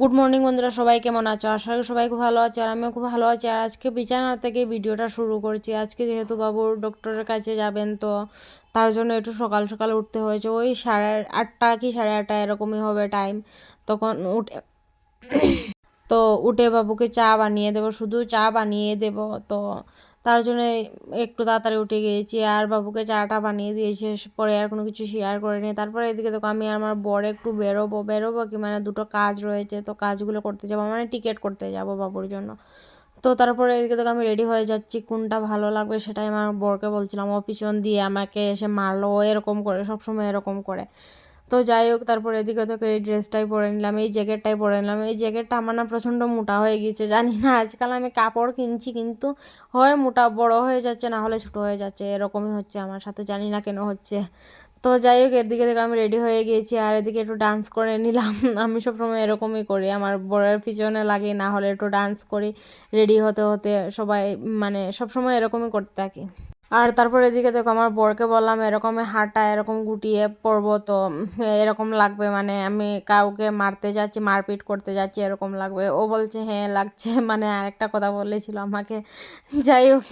Good morning বন্ধুরা, সবাই কেমন আছো? আশা করি সবাই খুব ভালো আছে আর আমিও খুব ভালো আছি। আর আজকে বিছানা থেকে ভিডিওটা শুরু করছি। আজকে যেহেতু বাবুর ডক্টরের কাছে যাবেন, তো তার জন্য একটু সকাল সকাল উঠতে হয়েছে। ওই সাড়ে আটটা কি সাড়ে আটটা এরকমই হবে টাইম তখন উঠে তো উঠে বাবুকে চা বানিয়ে দেবো, শুধু চা বানিয়ে দেবো। তো তার জন্য একটু তাড়াতাড়ি উঠে গিয়েছি। আর বাবুকে চাটা বানিয়ে দিয়েছি, পরে আর কোনো কিছু শেয়ার করিনি। তারপরে এদিকে দেখো, আমি আমার বর একটু বেরোবো বেরোবো কি? মানে দুটো কাজ রয়েছে, তো কাজগুলো করতে যাব। মানে টিকিট করতে যাব বাবুর জন্য। তো তারপরে এদিকে দেখো, আমি রেডি হয়ে যাচ্ছি। কোনটা ভালো লাগবে সেটাই আমার বরকে বলছিলাম, ও পিছন দিয়ে আমাকে এসে মারলো এরকম করে, সবসময় এরকম করে। তো যাই হোক, তারপর এদিকে থেকে এই ড্রেসটাই পরে নিলাম, এই জ্যাকেটটাই পরে নিলাম। এই জ্যাকেটটা আমার না প্রচণ্ড মোটা হয়ে গিয়েছে, জানি না, আজকাল আমি কাপড় কিনছি কিন্তু হয় মোটা, বড় হয়ে যাচ্ছে, না হলে ছোটো হয়ে যাচ্ছে, এরকমই হচ্ছে আমার সাথে, জানি না কেন হচ্ছে। তো যাই হোক, এদিকে থেকে আমি রেডি হয়ে গিয়েছি, আর এদিকে একটু ডান্স করে নিলাম। আমি সবসময় এরকমই করি, আমার বরের পিছনে লাগে, না হলে একটু ডান্স করি। রেডি হতে হতে সবাই মানে সবসময় এরকমই করতে থাকি। আর তারপর এদিকে দেখো আমার বরকে বললাম এরকম হাঁটা, এরকম গুটিয়ে পড়ব তো এরকম লাগবে মানে আমি কাউকে মারতে যাচ্ছি, মারপিট করতে যাচ্ছি, এরকম লাগবে। ও বলছে হ্যাঁ লাগছে। মানে আরেকটা কথা বলেছিল আমাকে। যাই হোক,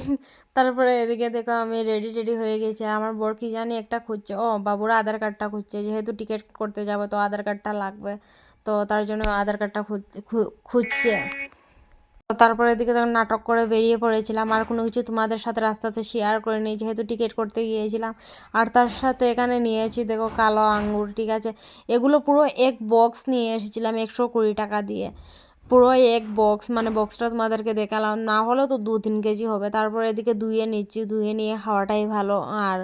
তারপরে এদিকে দেখো আমি রেডি টেডি হয়ে গেছি। আমার বর কি জানি একটা খুঁজছে। ও, বাবুরা, আধার কার্ডটা খুঁজছে, যেহেতু টিকিট করতে যাব তো আধার কার্ডটা লাগবে। তো তার জন্য আধার কার্ডটা খুঁজছে খুঁজছে। তারপরে এদিকে তখন নাটক করে বেরিয়ে পড়েছিলাম, আর কোনো কিছু তোমাদের সাথে রাস্তাতে শেয়ার করে নিই, যেহেতু টিকিট করতে গিয়েছিলাম। আর তার সাথে এখানে নিয়েছি, দেখো, কালো আঙ্গুর, ঠিক আছে? এগুলো পুরো এক বক্স নিয়ে এসেছিলাম একশো কুড়ি টাকা দিয়ে। পুরো এক বক্স মানে বক্সটা তোমাদেরকে দেখালাম। না হলেও তো দু তিন কেজি হবে। তারপরে এদিকে ধুয়ে নিচ্ছি, ধুয়ে নিয়ে খাওয়াটাই ভালো। আর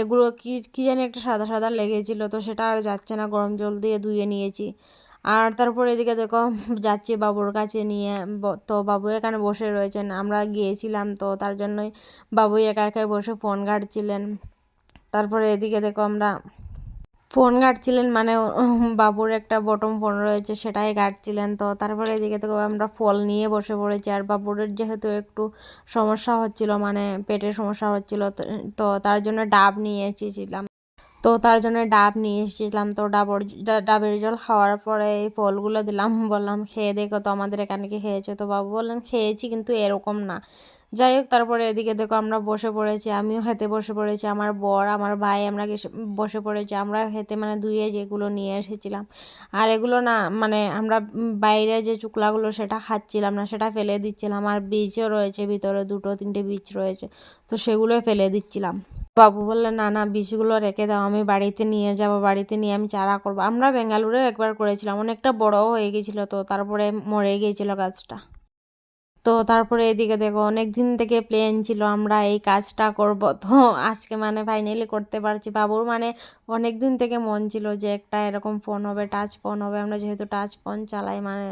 এগুলো কি, কী জানি একটা সাদা সাদা লেগেছিলো, তো সেটা আর যাচ্ছে না। গরম জল দিয়ে ধুয়ে নিয়েছি। আর তারপর এদিকে দেখো, যাচ্ছি বাবুর কাছে নিয়ে তো বাবু এখানে বসে রয়েছেন। আমরা গিয়েছিলাম, তো তার জন্যই বাবু একা একাই বসে ফোন ঘাটছিলেন। তারপরে এদিকে দেখো, আমরা ফোন ঘাটছিলেন মানে বাবুর একটা বটম ফোন রয়েছে, সেটাই ঘাটছিলেন। তো তারপরে এদিকে তো আমরা ফল নিয়ে বসে পড়েছি। আর বাবুর যেহেতু একটু সমস্যা হচ্ছিল মানে পেটের সমস্যা হচ্ছিল তো তার জন্য ডাব নিয়ে এসেছিলাম। তো তার জন্য ডাব নিয়ে এসেছিলাম। তো ডাবর ডাবের জল খাওয়ার পরে এই ফলগুলো দিলাম। বললাম, খেয়ে দেখো তো আমাদের এখানে কি খেয়েছো? তো বাবু বললেন, খেয়েছি কিন্তু এরকম না। যাই হোক, তারপরে এদিকে দেখো আমরা বসে পড়েছি, আমিও হেতে বসে পড়েছি, আমার বর, আমার ভাই, আমরা বসে পড়েছি, আমরা হেতে মানে ধুয়ে যেগুলো নিয়ে এসেছিলাম। আর এগুলো না মানে আমরা বাইরে যে চুকলাগুলো সেটা খাচ্ছিলাম না, সেটা ফেলে দিচ্ছিলাম। আর বীজও রয়েছে ভিতরে, দুটো তিনটে বীজ রয়েছে, তো সেগুলোই ফেলে দিচ্ছিলাম। বাবু বললেন না না বীজগুলো রেখে দাও, আমি বাড়িতে নিয়ে যাব, বাড়িতে নিয়ে আমি চারা করব। আমরা বেঙ্গালুরে একবার করেছিলাম, অনেকটা বড়ও হয়ে গেছিল তো, তারপরে মরে গিয়েছিল গাছটা। তো তারপরে এদিকে দেখো অনেক দিন থেকে প্ল্যান ছিল আমরা এই কাজটা করব। তো আজকে মানে ফাইনালি করতে পারছি বাবুর। মানে অনেক দিন থেকে মন ছিল যে একটা এরকম ফোন হবে টাচ ফোন হবে। আমরা যেহেতু টাচ ফোন চালাই মানে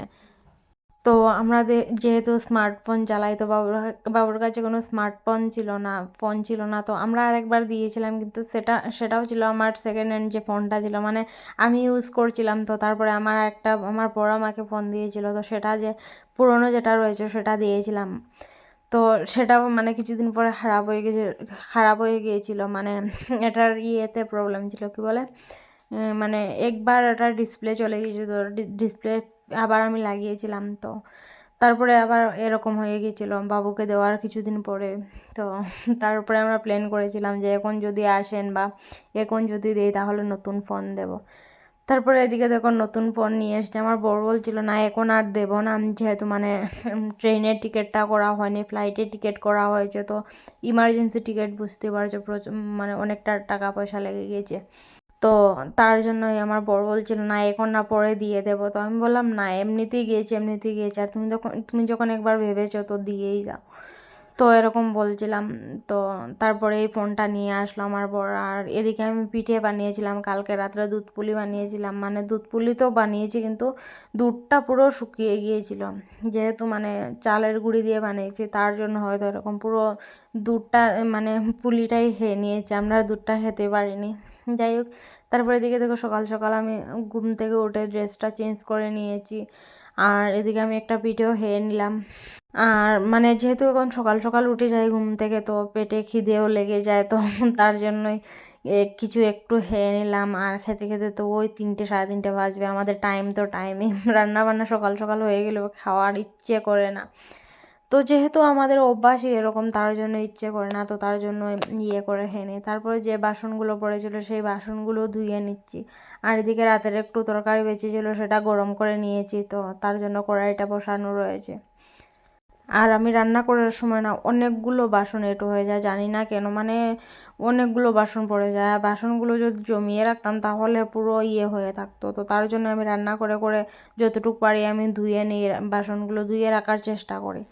তো আমরা যেহেতু স্মার্টফোন চালাই তো বাবুর বাবুর কাছে কোনো স্মার্টফোন ছিল না ফোন ছিল না, তো আমরা আরেকবার দিয়েছিলাম, কিন্তু সেটা, সেটাও ছিল আমার সেকেন্ড হ্যান্ড যে ফোনটা ছিল মানে আমি ইউজ করছিলাম, তো তারপরে আমার একটা, আমার বড় মাকে ফোন দিয়েছিল, তো সেটা যে পুরনো যেটা রয়েছে, সেটা দিয়েছিলাম। তো সেটাও মানে কিছুদিন পরে খারাপ হয়ে গেছে, খারাপ হয়ে গিয়েছিল মানে এটার ইয়েতে প্রবলেম ছিল, কি বলে? মানে একবার এটা ডিসপ্লে চলে গিয়েছিল ডিসপ্লে আবার আমি লাগিয়েছিলাম তো। তারপরে আবার এরকম হয়ে গিয়েছিল বাবুকে দেওয়ার কিছুদিন পরে। তো তারপরে আমরা প্ল্যান করেছিলাম যে এখন যদি আসেন বা এখন যদি দেই তাহলে নতুন ফোন দেব। তারপরে এদিকে দেখুন নতুন ফোন নিয়ে এসছে। আমার বড় বলছিল, না, এখন আর দেবো না। যেহেতু মানে ট্রেনের টিকিটটা করা হয়নি ফ্লাইটের টিকিট করা হয়েছে, তো ইমার্জেন্সি টিকিট বুঝতে পারছ, প্রচুর মানে অনেকটা টাকা পয়সা লেগে গিয়েছে। তো তার জন্যই আমার বর বলছিল, না, এখন না, পরে দিয়ে দেবো। তো আমি বললাম, না, এমনিতেই গিয়েছি এমনিতেই গিয়েছি। আর তুমি যখন তুমি যখন একবার ভেবেছো, তো দিয়েই যাও। তো এরকম বলছিলাম। তো তারপরে এই ফোনটা নিয়ে আসলো আমার বর। আর এদিকে আমি পিঠে বানিয়েছিলাম, কালকে রাত্রে দুধ পুলি বানিয়েছিলাম। মানে দুধ পুলি তো বানিয়েছি, কিন্তু দুধটা পুরো শুকিয়ে গিয়েছিল। যেহেতু মানে চালের গুঁড়ি দিয়ে বানিয়েছি, তার জন্য হয়তো এরকম পুরো দুধটা মানে পুলিটাই খেয়ে নিয়েছি। আমরা দুধটা খেতে পারিনি। যাই হোক, তারপরে এদিকে দেখো সকাল সকাল আমি ঘুম থেকে উঠে ড্রেসটা চেঞ্জ করে নিয়েছি। আর এদিকে আমি একটা পিঠেও হেয়ে নিলাম। আর মানে যেহেতু এখন সকাল সকাল উঠে যাই ঘুম থেকে, তো পেটে খিদেও লেগে যায়, তো তার জন্যই কিছু একটু হেয়ে নিলাম। আর খেতে খেতে তো ওই তিনটে, সাড়ে তিনটে বাজবে। আমাদের টাইম তো টাইমে রান্না বান্না সকাল সকাল হয়ে গেলেও খাওয়ার ইচ্ছে করে না। তো যেহেতু আমাদের অভ্যাসই এরকম, তার জন্য ইচ্ছে করে না, তো তার জন্য ইয়ে করে নিই তারপরে যে বাসনগুলো পড়েছিল, সেই বাসনগুলো ধুয়ে নিচ্ছি। আর এদিকে রাতের একটু তরকারি বেঁচেছিলো, সেটা গরম করে নিয়েছি, তো তার জন্য কড়াইটা বসানো রয়েছে। আর আমি রান্না করার সময় না, অনেকগুলো বাসন এঁটো হয়ে যায়, জানি না কেন। মানে অনেকগুলো বাসন পড়ে যায় বাসনগুলো যদি জমিয়ে রাখতাম, তাহলে পুরো ইয়ে হয়ে থাকতো। তো তার জন্য আমি রান্না করে করে যতটুকু পারি আমি ধুয়ে নিই বাসনগুলো ধুয়ে রাখার চেষ্টা করি।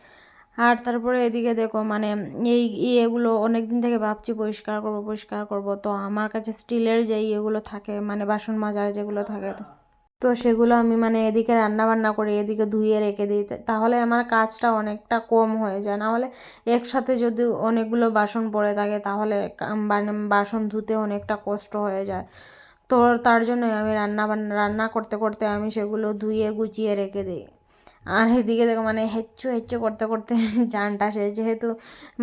আর তারপরে এদিকে দেখো মানে এই ইয়েগুলো অনেক দিন থেকে ভাবছি পরিষ্কার করব পরিষ্কার করব। তো আমার কাছে স্টিলের যে ইয়েগুলো থাকে মানে বাসন মাজার যেগুলো থাকে, তো সেগুলো আমি মানে এদিকে রান্না বান্না করি এদিকে ধুয়ে রেখে দিই। তাহলে আমার কাজটা অনেকটা কম হয়ে যায়। নাহলে একসাথে যদি অনেকগুলো বাসন পড়ে থাকে, তাহলে মানে বাসন ধুতে অনেকটা কষ্ট হয়ে যায়। তো তার জন্য আমি রান্না বান্না রান্না করতে করতে আমি সেগুলো ধুয়ে গুছিয়ে রেখে দিই। আর এদিকে দেখো মানে হেচ্ছু হেচ্ছু করতে করতে চানটা শেষ। যেহেতু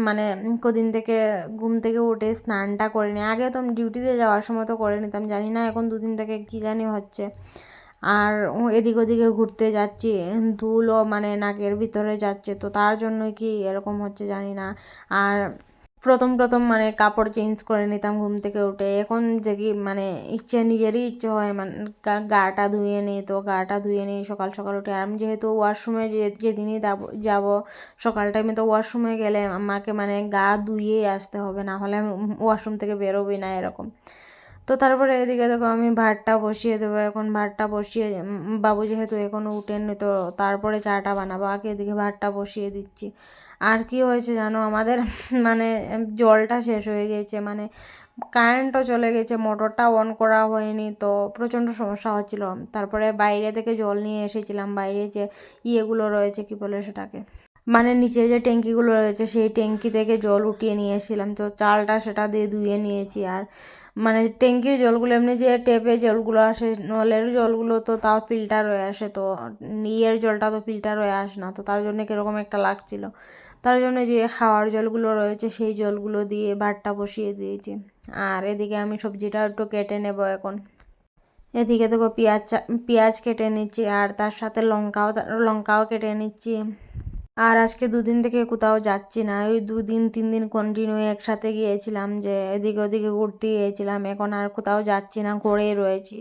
মানে কদিন থেকে ঘুম থেকে উঠে স্নানটা করিনি, আগে তো ডিউটিতে যাওয়ার সময় তো করে নিতাম, জানি না এখন দুদিন থেকে কী জানি হচ্ছে। আর এদিক ওদিকে ঘুরতে যাচ্ছি, ধুলো মানে নাকের ভিতরে যাচ্ছে, তো তার জন্য কি এরকম হচ্ছে জানি না। আর প্রথম প্রথম মানে কাপড় চেঞ্জ করে নিতাম ঘুম থেকে উঠে। এখন যে কি মানে ইচ্ছে নিজেরই ইচ্ছে হয় মানে গাটা ধুয়ে নিই তো গাটা ধুয়ে নিই, সকাল সকাল উঠে। আর আমি যেহেতু ওয়াশরুমে যেদিনই যাব সকাল টাইমে তো ওয়াশরুমে গেলে আমাকে মানে গা ধুয়েই আসতে হবে, না হলে আমি ওয়াশরুম থেকে বেরোবই না এরকম। তো তারপরে এদিকে দেখো আমি ভাতটা বসিয়ে দেবো। এখন ভাতটা বসিয়ে বাবু যেহেতু এখনও উঠেননি তো তারপরে চাটা বানাবো। আগে এদিকে ভাতটা বসিয়ে দিচ্ছি। আর কি হয়েছে জানো? আমাদের মানে জলটা শেষ হয়ে গেছে মানে কারেন্টও চলে গেছে মোটরটা অন করা হয়নি, তো প্রচণ্ড সমস্যা হচ্ছিল। তারপরে বাইরে থেকে জল নিয়ে এসেছিলাম, বাইরে যে ইয়েগুলো রয়েছে, কি বলে সেটাকে? মানে নিচে যে ট্যাঙ্কিগুলো রয়েছে, সেই ট্যাঙ্কি থেকে জল উঠিয়ে নিয়ে এসেছিলাম, তো চালটা সেটা দিয়ে ধুয়ে নিয়েছি। আর মানে ট্যাঙ্কির জলগুলো, এমনি যে টেপে জলগুলো আসে, নলের জলগুলো তো তাও ফিল্টার হয়ে আসে তো, ইয়ের জলটা তো ফিল্টার হয়ে আসে না, তো তার জন্য কীরকম একটা লাগছিল। তার জন্য যে খাওয়ার জলগুলো রয়েছে, সেই জলগুলো দিয়ে ভাতটা বসিয়ে দিয়েছি। আর এদিকে আমি সবজিটা একটু কেটে নেব এখন। এদিকে দেখো পেঁয়াজ পেঁয়াজ কেটে নিচ্ছি, আর তার সাথে লঙ্কাও লঙ্কাও কেটে নিচ্ছি। আর আজকে দুদিন থেকে কোথাও যাচ্ছি না। ওই দুদিন তিন দিন কন্টিনিউ একসাথে গিয়েছিলাম যে এদিকে ওদিকে ঘুরতে গিয়েছিলাম। এখন আর কোথাও যাচ্ছি না ঘরেই রয়েছি।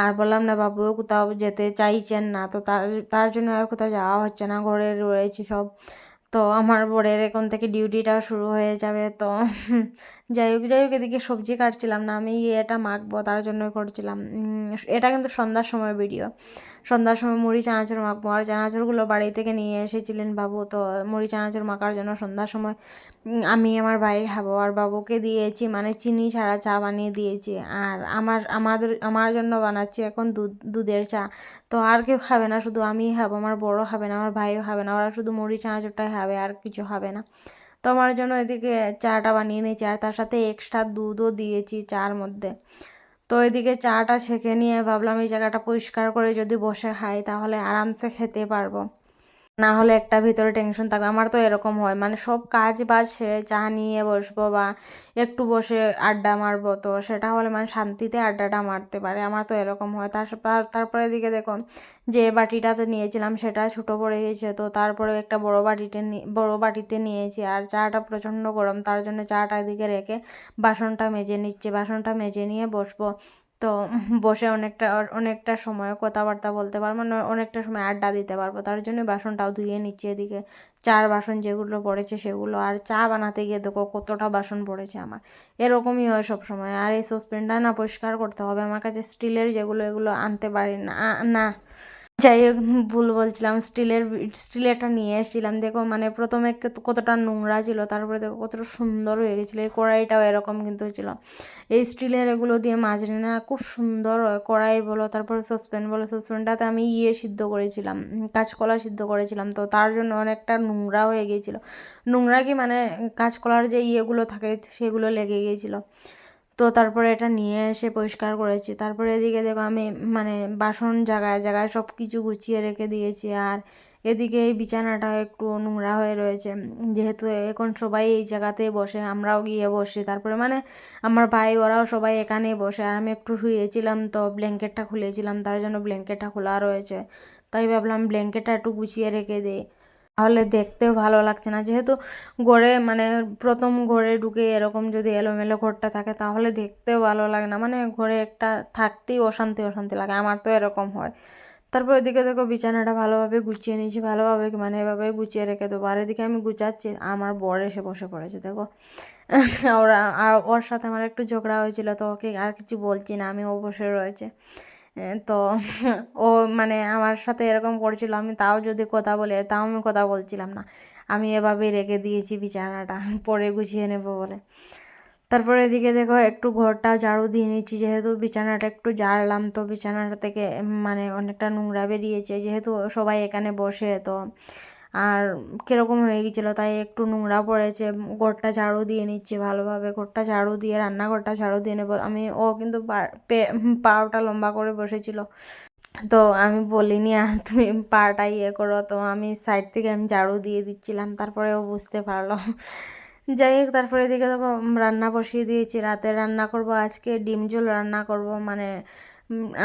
আর বললাম না বাবুও কোথাও যেতে চাইছেন না। তো তার তার জন্য আর কোথাও যাওয়া হচ্ছে না, ঘরে রয়েছি সব। তো আমার বরের এখন থেকে ডিউটিটা শুরু হয়ে যাবে। তো যাই হোক যাই হোক, এদিকে সবজি কাটছিলাম না, আমি এটা মাখবো, তার জন্যই করছিলাম। এটা কিন্তু সন্ধ্যার সময় ভিডিও সন্ধ্যার সময় মুড়ি, চানাচুর মাখবো। আর চানাচুরগুলো বাড়ি থেকে নিয়ে এসেছিলেন বাবু, তো মুড়ি, চানাচুর মাখার জন্য সন্ধ্যার সময় আমি আমার ভাই খাব। আর বাবুকে দিয়েছি মানে চিনি ছাড়া চা বানিয়ে দিয়েছি। আর আমার, আমাদের, আমার জন্য বানাচ্ছি এখন দুধ, দুধের চা। তো আর কেউ খাবে না, শুধু আমিই খাব, আমার বড় খাবে না, আমার ভাইও খাবে না, ওরা শুধু মুড়ি, চানাচুরটাই খাবে, আর কিছু খাবে না। তো আমার জন্য এদিকে চাটা বানিয়ে নিয়েছি, আর তার সাথে এক্সট্রা দুধও দিয়েছি চার মধ্যে। তো এদিকে চাটা ছেঁকে নিয়ে ভাবলাম এই জায়গাটা পরিষ্কার করে যদি বসে খাই, তাহলে আরামসে খেতে পারব। না হলে একটা ভিতরে টেনশন থাকবে। আমার তো এরকম হয়। মানে সব কাজ বাজ সেরে চা নিয়ে বসবো বা একটু বসে আড্ডা মারবো তো সেটা হলে মানে শান্তিতে আড্ডাটা মারতে পারে। আমার তো এরকম হয়। তার তারপরে দিকে দেখো যে বাটিটাতে নিয়েছিলাম সেটা ছোটো পড়ে গেছে তো তারপরে একটা বড় বাটিতে বড় বাটিতে নিয়েছি আর চাটা প্রচণ্ড গরম। তার জন্য চাটা এদিকে রেখে বাসনটা মেজে নিচ্ছে। বাসনটা মেজে নিয়ে বসবো। তো বসে অনেকটা অনেকটা সময় কথাবার্তা বলতে পারব মানে অনেকটা সময় আড্ডা দিতে পারব। তার জন্য বাসনটাও ধুয়ে নিচ্ছে এদিকে। চার বাসন যেগুলো পড়েছে সেগুলো আর চা বানাতে গিয়ে দেখো কতটা বাসন পড়েছে আমার। এরকমই হয় সব সময় আর এই সসপ্যানটা না পরিষ্কার করতে হবে। আমার কাছে স্টিলের যেগুলো, এগুলো আনতে পারি না না। যাই হোক ভুল বলছিলাম, স্টিলের স্টিলেরটা নিয়ে এসেছিলাম, দেখো মানে প্রথমে কতটা নোংরা ছিল, তারপরে দেখো কতটা সুন্দর হয়ে গেছিল, এই কড়াইটাও এরকম কিন্তু ছিল। এই স্টিলের এগুলো দিয়ে মাছ না খুব সুন্দর হয়, কড়াই বলো, তারপরে সসপ্যান বলো, সসপ্যানটাতে আমি ইয়ে সিদ্ধ করেছিলাম কাঁচকলা সিদ্ধ করেছিলাম, তো তার জন্য অনেকটা নোংরা হয়ে গিয়েছিল নোংরা কি মানে কাঁচকলার যে ইয়েগুলো থাকে, সেগুলো লেগে গিয়েছিল তো তারপরে এটা নিয়ে এসে পরিষ্কার করেছি। তারপরে এদিকে দেখো আমি মানে বাসন জায়গায় জায়গায় সব কিছু গুছিয়ে রেখে দিয়েছি। আর এদিকে এই বিছানাটা একটু নোংরা হয়ে রয়েছে। যেহেতু এখন সবাই এই জায়গাতে বসে, আমরাও গিয়ে বসি। তারপরে মানে আমার ভাই, ওরাও সবাই এখানেই বসে। আর আমি একটু শুয়েছিলাম তো ব্ল্যাঙ্কেটটা খুলেছিলাম, তার জন্য ব্ল্যাঙ্কেটটা খোলা রয়েছে। তাই ভাবলাম ব্ল্যাঙ্কেটটা একটু গুছিয়ে রেখে দিই। তাহলে দেখতেও ভালো লাগছে না। যেহেতু ঘরে মানে প্রথম ঘরে ঢুকে এরকম যদি এলোমেলো ঘরটা থাকে, তাহলে দেখতেও ভালো লাগে না। মানে ঘরে একটা থাকতেই অশান্তি অশান্তি লাগে। আমার তো এরকম হয়। তারপর ওইদিকে দেখো বিছানাটা ভালোভাবে গুছিয়ে নিয়েছি, ভালোভাবে মানে এভাবে গুছিয়ে রেখে দেবো। আর এদিকে আমি গুছাচ্ছি, আমার বর এসে বসে পড়েছে, দেখো। ওরা ওর সাথে আমার একটু ঝগড়া হয়েছিল, তো ওকে আর কিছু বলছি না, আমি ও বসে রয়েছে। তো ও মানে আমার সাথে এরকম করছিল, আমি তাও যদি কথা বলে, তাও আমি কথা বলছিলাম না। আমি এভাবে রেখে দিয়েছি বিছানাটা, পরে গুছিয়ে নেব বলে। তারপরে এদিকে দেখো, একটু ঘরটা ঝাড়ু দিয়ে নিচ্ছি, যেহেতু বিছানাটা একটু ঝাড়লাম, তো বিছানাটা থেকে মানে অনেকটা নোংরা বেরিয়েছে, যেহেতু সবাই এখানে বসে, তো আর কীরকম হয়ে গেছিল? তাই একটু নোংরা পড়েছে। ঘরটা ঝাড়ু দিয়ে নিচ্ছি ভালোভাবে। ঘরটা ঝাড়ু দিয়ে, রান্নাঘরটা ঝাড়ু দিয়ে নেব। আমি, ও কিন্তু পাওটা লম্বা করে বসেছিল। তো আমি বলিনি আর তুমি পাটা ইয়ে করো। তো আমি সাইড থেকে আমি ঝাড়ু দিয়ে দিচ্ছিলাম। তারপরে ও বুঝতে পারল। যাই হোক, তারপরে দেখে, রান্না বসিয়ে দিয়েছি। রাতে রান্না করব, আজকে ডিম ঝোল রান্না করব। মানে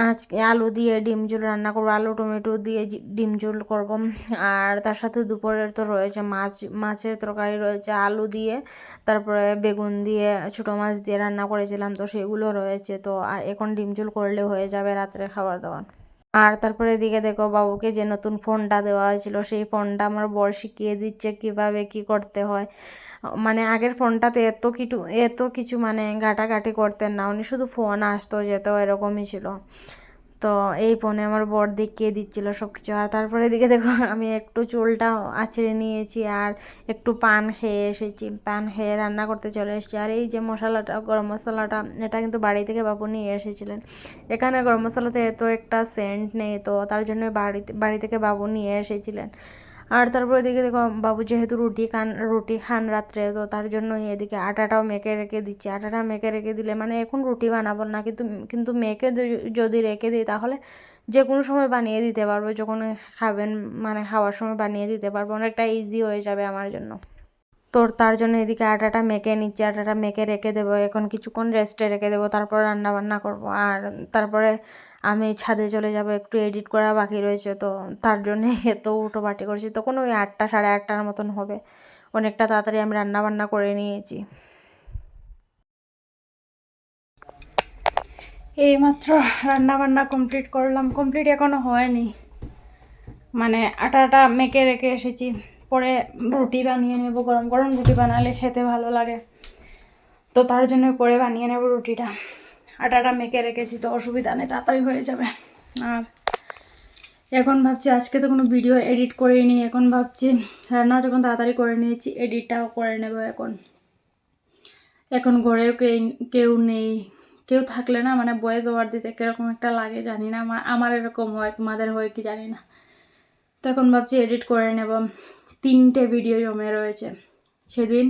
আজকে আলু দিয়ে ডিম ঝোল রান্না করব, আলু, টমেটো দিয়ে ডিম ঝোল করব। আর তার সাথে দুপুরের তো রয়েছে মাছ, মাছের তরকারি রয়েছে, আলু দিয়ে, তারপরে বেগুন দিয়ে, ছোটো মাছ দিয়ে রান্না করেছিলাম, তো সেগুলো রয়েছে। তো আর এখন ডিম ঝোল করলে হয়ে যাবে রাত্রে খাবার দাবার। আর তারপরে এদিকে দেখো বাবুকে যে নতুন ফোনটা দেওয়া হয়েছিল, সেই ফোনটা আমার বর শিখিয়ে দিচ্ছে কীভাবে কি করতে হয়। মানে আগের ফোনটাতে এত কিছু এত কিছু মানে ঘাটাঘাটি করতেন না। উনি শুধু ফোন আসতো যেত এরকমই ছিল। তো এই ফোনে আমার বর দেখিয়ে দিচ্ছিল সব কিছু আর তারপরে এদিকে দেখো, আমি একটু চুলটা আঁচড়ে নিয়েছি আর একটু পান খেয়ে এসেছি। পান খেয়ে রান্না করতে চলে এসেছি। আর এই যে মশলাটা, গরম মশলাটা, এটা কিন্তু বাড়ি থেকে বাবু নিয়ে এসেছিলেন। এখানে গরম মশলাতে এত একটা সেন্ট নেই তো, তার জন্য বাড়িতে, বাড়ি থেকে বাবু নিয়ে এসেছিলেন। আর তারপর এদিকে দেখো, বাবু যেহেতু রুটি খান রুটি খান রাত্রে, তো তার জন্য এদিকে আটাটাও মেখে রেখে দিচ্ছে। আটাটা মেখে রেখে দিলে মানে এখন রুটি বানাবো না, কিন্তু কিন্তু মেখে যদি রেখে দিই তাহলে যে কোনো সময় বানিয়ে দিতে পারব, যখন খাবেন মানে খাওয়ার সময় বানিয়ে দিতে পারব। অনেকটা ইজি হয়ে যাবে আমার জন্য। তোর তার জন্য এদিকে আটাটা মেখে নিচ্ছি, আটাটা মেখে রেখে দেবো, এখন কিছুক্ষণ রেস্টে রেখে দেবো, তারপর রান্না বান্না করব। আর তারপরে আমি ছাদে চলে যাব, একটু এডিট করা বাকি রয়েছে, তো তার জন্য এত উঠো বাটি করছি, তখন ওই আটটা সাড়ে আটটার মতন হবে। অনেকটা তাড়াতাড়ি আমি রান্না বান্না করে নিয়েছি। এইমাত্র রান্না বান্না কমপ্লিট করলাম কমপ্লিট এখনও হয়নি। মানে আটাটা মেখে রেখে এসেছি। পরে রুটি বানিয়ে নেব, গরম গরম রুটি বানালে খেতে ভালো লাগে। তো তার জন্য পরে বানিয়ে নেব রুটিটা। আটাটা মেখে রেখেছি, তো অসুবিধা নেই, তাড়াতাড়ি হয়ে যাবে। আর এখন ভাবছি, আজকে তো কোনো ভিডিও এডিট করিনি, এখন ভাবছি রান্না যখন তাড়াতাড়ি করে নিয়েছি, এডিটটাও করে নেব এখন। এখন ঘরেও কেউ নেই, কেউ থাকলে না মানে বয়েস ওভার দিতে কীরকম একটা লাগে জানি না আমার এরকম হয়, তোমাদের হয় কি জানি না। তো এখন ভাবছি এডিট করে নেব। তিনটে ভিডিও জমে রয়েছে। সেদিন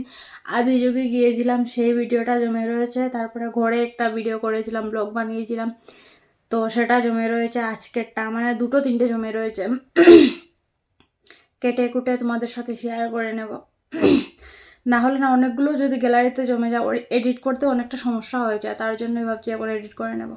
আদি যুগে গিয়েছিলাম, সেই ভিডিওটা জমে রয়েছে। তারপরে ঘরে একটা ভিডিও করেছিলাম ব্লগ বানিয়েছিলাম। তো সেটা জমে রয়েছে, আজকেরটা। মানে দুটো তিনটে জমে রয়েছে। কেটে কুটে তোমাদের সাথে শেয়ার করে নেব। না হলে না, অনেকগুলো যদি গ্যালারিতে জমে যায় এডিট করতে অনেকটা সমস্যা হয়ে যায়। তার জন্যই ভাবছি একবার এডিট করে নেব।